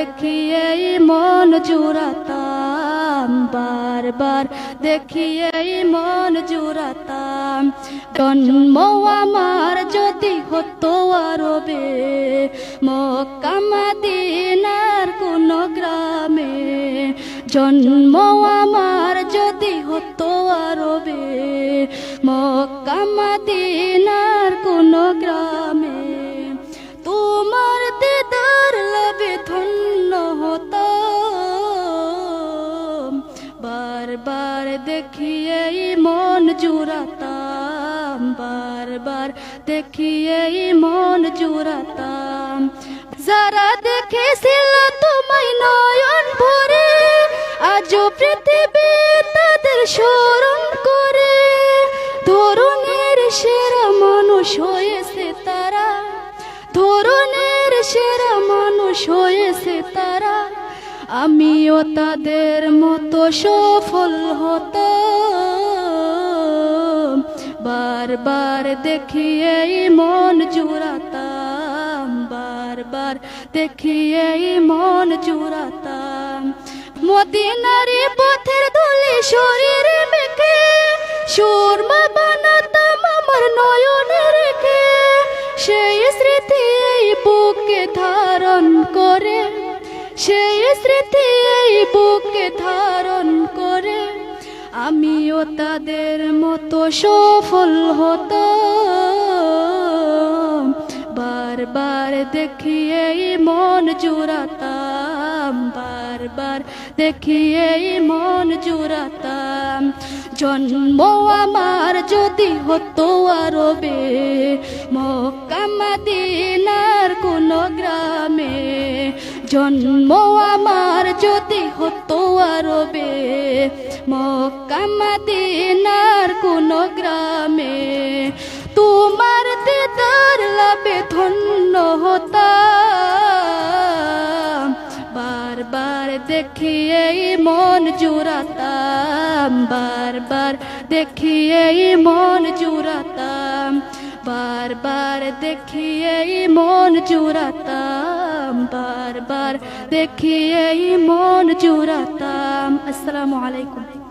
দেখিয়ে মন জুড়াতাম, বারবার দেখিয়ে মন জুড়াতাম। জন্ম আমার যদি হতো আরবে, মক্কা মদিনার কোন গ্রামে। জন্ম আমার যদি হতো আরবে, মক্কা বারবার দেখিয়ে মন জুড়াতাম বারবার দেখিয়ে মন জুড়াতাম যারা দেখেছিল তোমায় নয়ন ভরে আজও পৃথিবী তাদের স্মরণ করে ধরনের সেরা মানুষ হয়েছে তারা ধরনের সেরা মানুষ হয়েছে তারা আমিও তাদের মতো সফল হতো বারবার দেখিয়ে মন জুড়াতাম বারবার দেখিয়ে মন জুড়াতাম মদিনারি পথের দলে শরীর মেখে, সুরমা বানাতাম আমার নয়নে রেখে। সেই স্মৃতি বুকে ধারণ করে সেই স্মৃতি এই বুকে ধারণ করে আমিও তাদের মতো সফল হতো বারবার দেখিয়ে মন জুড়াতাম। বারবার দেখিয়ে মন জুড়াতাম। জন্ম আমার যদি হতো আরবে, মক্কা জন্ম আমার যদি হতো আরবে, মক্কা মদিনার কোন গ্রামে, তোমার দিদার লাভে ধন্য হতাম। বারবার দেখিয়ে মন জুড়াতাম, বারবার দেখিয়ে মন জুড়াতাম, বারবার দেখিয়ে মন জুড়াতাম। বারবার দেখিয়ে মন জুড়াতাম। আসসালামু আলাইকুম।